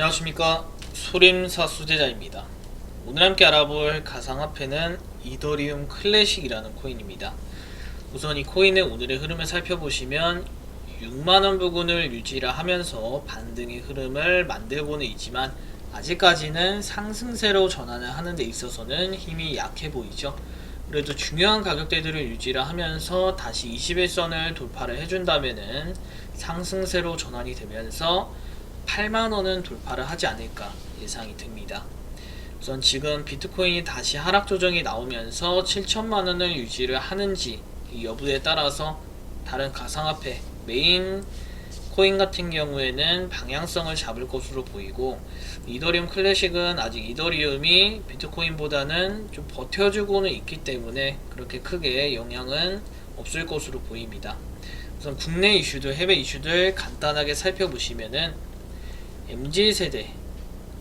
안녕하십니까. 소림사 수제자입니다. 오늘 함께 알아볼 가상화폐는 이더리움 클래식이라는 코인입니다. 우선 이 코인의 오늘의 흐름을 살펴보시면 6만원 부근을 유지를 하면서 반등의 흐름을 만들고는 있지만 아직까지는 상승세로 전환을 하는 데 있어서는 힘이 약해 보이죠. 그래도 중요한 가격대들을 유지를 하면서 다시 21선을 돌파를 해준다면은 상승세로 전환이 되면서 8만 원은 돌파를 하지 않을까 예상이 듭니다. 우선 지금 비트코인이 다시 하락 조정이 나오면서 7천만 원을 유지를 하는지 이 여부에 따라서 다른 가상화폐 메인 코인 같은 경우에는 방향성을 잡을 것으로 보이고 이더리움 클래식은 아직 이더리움이 비트코인보다는 좀 버텨주고는 있기 때문에 그렇게 크게 영향은 없을 것으로 보입니다. 우선 국내 이슈들, 해외 이슈들 간단하게 살펴보시면은 MZ세대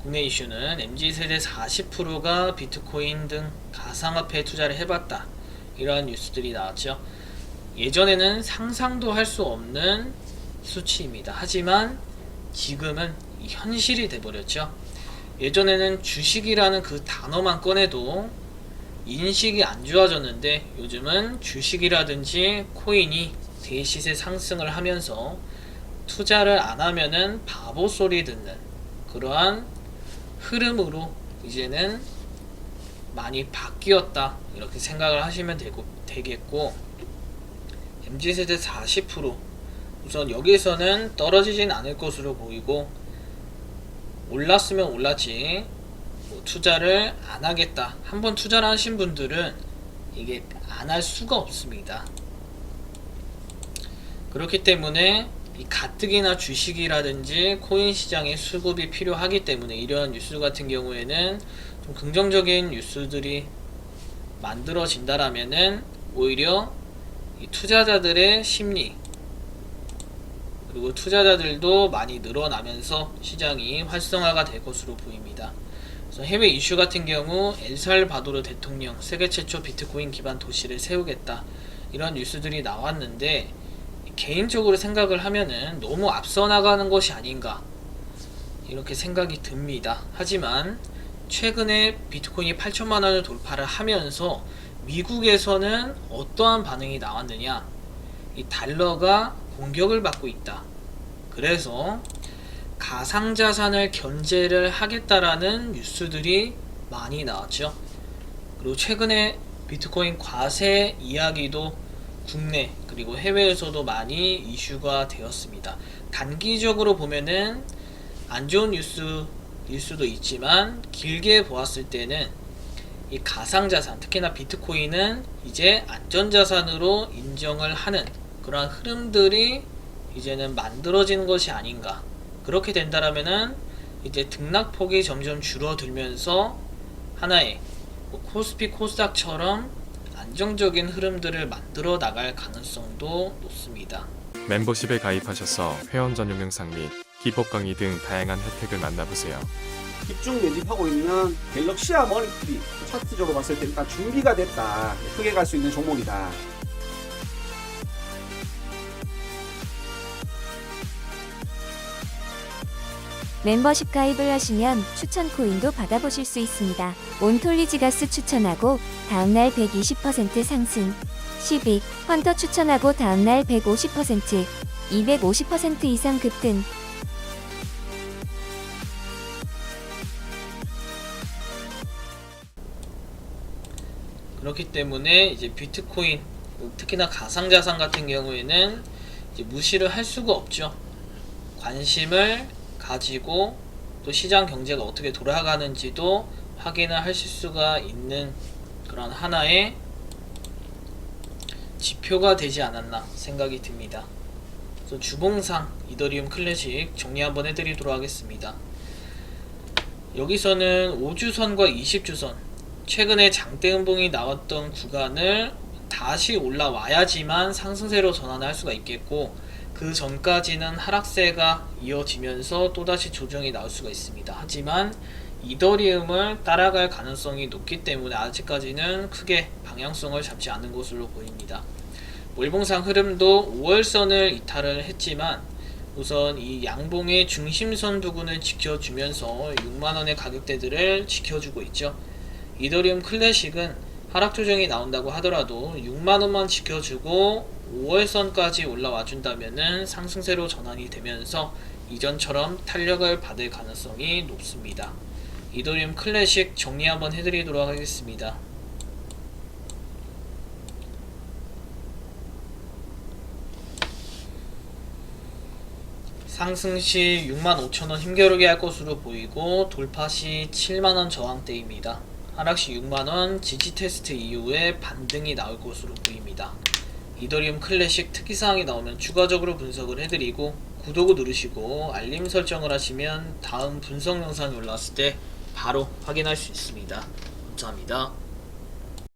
국내 이슈는 MZ세대 40%가 비트코인 등 가상화폐에 투자를 해봤다. 이러한 뉴스들이 나왔죠. 예전에는 상상도 할 수 없는 수치입니다. 하지만 지금은 현실이 돼버렸죠. 예전에는 주식이라는 그 단어만 꺼내도 인식이 안 좋아졌는데 요즘은 주식이라든지 코인이 대시세 상승을 하면서 투자를 안 하면은 바보 소리 듣는 그러한 흐름으로 이제는 많이 바뀌었다. 이렇게 생각을 하시면 되고, 되겠고 MZ세대 40% 우선 여기서는 떨어지진 않을 것으로 보이고 올랐으면 올랐지. 뭐 투자를 안 하겠다. 한번 투자를 하신 분들은 이게 안 할 수가 없습니다. 그렇기 때문에 이 가뜩이나 주식이라든지 코인 시장에 수급이 필요하기 때문에 이러한 뉴스 같은 경우에는 좀 긍정적인 뉴스들이 만들어진다라면은 오히려 이 투자자들의 심리 그리고 투자자들도 많이 늘어나면서 시장이 활성화가 될 것으로 보입니다. 그래서 해외 이슈 같은 경우 엘살바도르 대통령 세계 최초 비트코인 기반 도시를 세우겠다 이런 뉴스들이 나왔는데 개인적으로 생각을 하면은 너무 앞서 나가는 것이 아닌가 이렇게 생각이 듭니다. 하지만 최근에 비트코인이 8천만 원을 돌파를 하면서 미국에서는 어떠한 반응이 나왔느냐? 이 달러가 공격을 받고 있다. 그래서 가상자산을 견제를 하겠다라는 뉴스들이 많이 나왔죠. 그리고 최근에 비트코인 과세 이야기도 국내 그리고 해외에서도 많이 이슈가 되었습니다. 단기적으로 보면은 안 좋은 뉴스일 수도 있지만 길게 보았을 때는 이 가상자산 특히나 비트코인은 이제 안전자산으로 인정을 하는 그러한 흐름들이 이제는 만들어지는 것이 아닌가 그렇게 된다라면은 이제 등락폭이 점점 줄어들면서 하나의 뭐 코스피 코스닥처럼 안정적인 흐름들을 만들어 나갈 가능성도 높습니다. 멤버십에 가입하셔서 회원 전용 영상 및 기법 강의 등 다양한 혜택을 만나보세요. 집중 매집하고 있는 갤럭시아 머니트리 차트적으로 봤을 때 일단 준비가 됐다 크게 갈 수 있는 종목이다 멤버십 가입을 하시면 추천 코인도 받아보실 수 있습니다. 온톨리지가스 추천하고 다음날 120% 상승. 12. 헌터 추천하고 다음날 150%, 250% 이상 급등. 그렇기 때문에 이제 비트코인 특히나 가상자산 같은 경우에는 무시를 할 수가 없죠. 관심을 가지고 또 시장 경제가 어떻게 돌아가는지도 확인을 하실 수가 있는 그런 하나의 지표가 되지 않았나 생각이 듭니다. 그래서 주봉상 이더리움 클래식 정리 한번 해드리도록 하겠습니다. 여기서는 5주선과 20주선 최근에 장대 음봉이 나왔던 구간을 다시 올라와야지만 상승세로 전환할 수가 있겠고 그 전까지는 하락세가 이어지면서 또다시 조정이 나올 수가 있습니다. 하지만 이더리움을 따라갈 가능성이 높기 때문에 아직까지는 크게 방향성을 잡지 않은 것으로 보입니다. 월봉상 흐름도 5월선을 이탈을 했지만 우선 이 양봉의 중심선 부근을 지켜주면서 6만원의 가격대들을 지켜주고 있죠. 이더리움 클래식은 하락 조정이 나온다고 하더라도 6만원만 지켜주고 5월선까지 올라와 준다면은 상승세로 전환이 되면서 이전처럼 탄력을 받을 가능성이 높습니다. 이더리움 클래식 정리 한번 해드리도록 하겠습니다. 상승 시 65,000원 힘겨루게 할 것으로 보이고 돌파 시 7만원 저항대입니다. 하락 시 6만원 지지 테스트 이후에 반등이 나올 것으로 보입니다. 이더리움 클래식 특이사항이 나오면 추가적으로 분석을 해드리고 구독을 누르시고 알림 설정을 하시면 다음 분석 영상이 올라왔을 때 바로 확인할 수 있습니다. 감사합니다.